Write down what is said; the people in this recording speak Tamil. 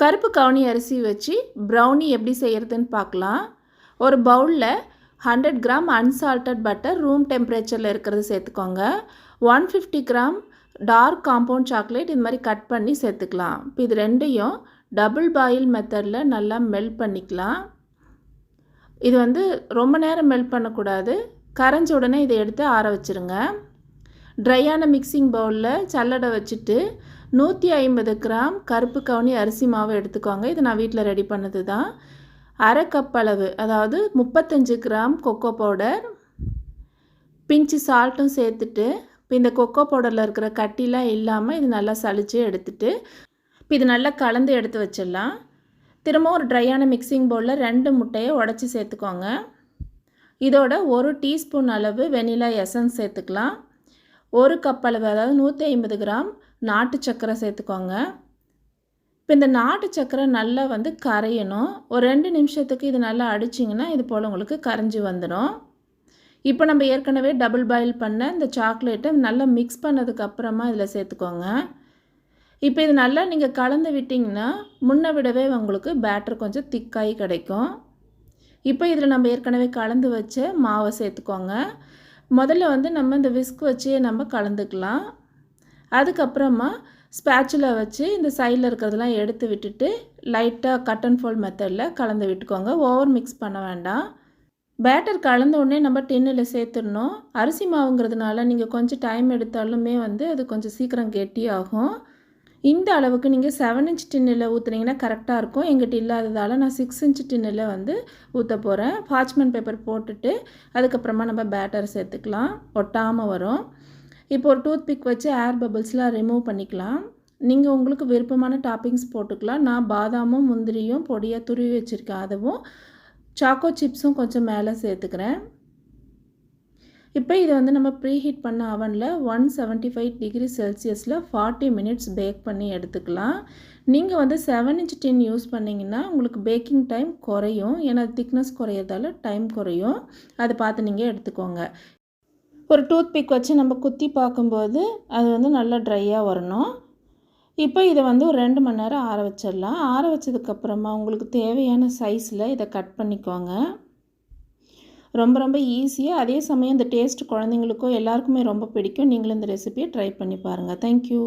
கருப்பு கவுனி அரிசி வச்சு ப்ரௌனி எப்படி செய்கிறதுன்னு பார்க்கலாம். ஒரு பவுலில் hundred gram unsalted butter room டெம்பரேச்சரில் இருக்கிறது சேர்த்துக்கோங்க. One fifty gram dark compound chocolate இது மாதிரி கட் பண்ணி சேர்த்துக்கலாம். இப்போ இது ரெண்டையும் டபுள் பாயில் மெத்தடில் நல்லா மெல்ட் பண்ணிக்கலாம். இது வந்து ரொம்ப நேரம் மெல்ட் பண்ணக்கூடாது. கரைஞ்ச உடனே இதை எடுத்து ஆற வச்சுருங்க. ட்ரையான மிக்சிங் பவுலில் சல்லடை வச்சுட்டு நூற்றி ஐம்பது கிராம் கருப்பு கவுனி அரிசி மாவு எடுத்துக்கோங்க. இது நான் வீட்டில் ரெடி பண்ணது தான் அரை கப் அளவு அதாவது முப்பத்தஞ்சு கிராம் கொக்கோ பவுடர் பிஞ்சு சால்ட்டும் சேர்த்துட்டு இப்போ இந்த கொக்கோ பவுடரில் இருக்கிற கட்டிலாம் இல்லாமல் இது நல்லா சளிச்சு எடுத்துட்டு இப்போ இது நல்லா கலந்து எடுத்து வச்சிடலாம். திரும்ப ஒரு ட்ரையான மிக்சிங் பவுலில் ரெண்டு முட்டையை உடச்சி சேர்த்துக்கோங்க. இதோட ஒரு டீஸ்பூன் அளவு வெனிலா எசன்ஸ் சேர்த்துக்கலாம். ஒரு கப் அளவு அதாவது நூற்றி ஐம்பது கிராம் நாட்டு சர்க்கரை சேர்த்துக்கோங்க. இப்போ இந்த நாட்டு சர்க்கரை நல்லா வந்து கரையணும். ஒரு ரெண்டு நிமிஷத்துக்கு இது நல்லா அடிச்சிங்கன்னா இது போல் உங்களுக்கு கரைஞ்சி வந்துடும். இப்போ நம்ம ஏற்கனவே டபுள் பாயில் பண்ண இந்த சாக்லேட்டை நல்லா மிக்ஸ் பண்ணதுக்கப்புறமா இதில் சேர்த்துக்கோங்க. இப்போ இது நல்லா நீங்கள் கலந்து விட்டிங்கன்னா முன்ன விடவே உங்களுக்கு பேட்டர் கொஞ்சம் திக்காகி கிடைக்கும். இப்போ இதில் நம்ம ஏற்கனவே கலந்து வச்ச மாவை சேர்த்துக்கோங்க. முதல்ல வந்து நம்ம இந்த விஸ்க் வச்சு நம்ம கலந்துக்கலாம். அதுக்கப்புறமா ஸ்பேச்சுலா வச்சு இந்த சைடில் இருக்கிறதெல்லாம் எடுத்து விட்டுட்டு லைட்டாக கட் அண்ட் ஃபோல்ட் மெத்தடில் கலந்து விட்டுக்கோங்க. ஓவர் மிக்ஸ் பண்ண வேண்டாம். பேட்டர் கலந்த உடனே நம்ம டின்னில் சேர்த்துடணும். அரிசி மாவுங்கிறதுனால நீங்கள் கொஞ்சம் டைம் எடுத்தாலுமே வந்து அது கொஞ்சம் சீக்கிரம் கெட்டியாகும். இந்த அளவுக்கு நீங்கள் செவன் இன்ச் டின்னில் ஊற்றுனீங்கன்னா கரெக்டாக இருக்கும். எங்கிட்ட இல்லாததால் நான் சிக்ஸ் இன்ச் டின்னில் வந்து ஊற்ற போகிறேன் பார்ச்மெண்ட் பேப்பர் போட்டுட்டு அதுக்கப்புறமா நம்ம பேட்டர் சேர்த்துக்கலாம். ஒட்டாமல் வரும். இப்போ ஒரு டூத் பிக் வச்சு ஏர் பபிள்ஸ்லாம் ரிமூவ் பண்ணிக்கலாம். நீங்கள் உங்களுக்கு விருப்பமான டாப்பிங்ஸ் போட்டுக்கலாம். நான் பாதாமும் முந்திரியும் பொடியாக துருவி வச்சுருக்கேன். அதுவும் சாக்கோ சிப்ஸும் கொஞ்சம் மேலே சேர்த்துக்கிறேன். இப்போ இதை வந்து நம்ம ப்ரீ ஹீட் பண்ண அவனில் ஒன் செவன்ட்டி ஃபைவ் டிகிரி செல்சியஸில் ஃபார்ட்டி மினிட்ஸ் பேக் பண்ணி எடுத்துக்கலாம். நீங்கள் வந்து செவன் இன்ச் டின் யூஸ் பண்ணிங்கன்னா உங்களுக்கு பேக்கிங் டைம் குறையும். ஏன்னா திக்னஸ் குறையிறதால டைம் குறையும். அதை பார்த்து நீங்கள் எடுத்துக்கோங்க. ஒரு டூத் பிக் வச்சு நம்ம குத்தி பார்க்கும்போது அது வந்து நல்லா ட்ரையாக வரணும். இப்போ இதை வந்து ஒரு ரெண்டு மணி நேரம் ஆற வச்சிடலாம். ஆற வச்சதுக்கப்புறமா உங்களுக்கு தேவையான சைஸில் இதை கட் பண்ணிக்கோங்க. ரொம்ப ரொம்ப ஈஸியாக அதே சமயம் இந்த டேஸ்ட் குழந்தைங்களுக்கும் எல்லாருக்குமே ரொம்ப பிடிக்கும். நீங்களும் இந்த ரெசிபியை ட்ரை பண்ணி பாருங்கள் தேங்க்யூ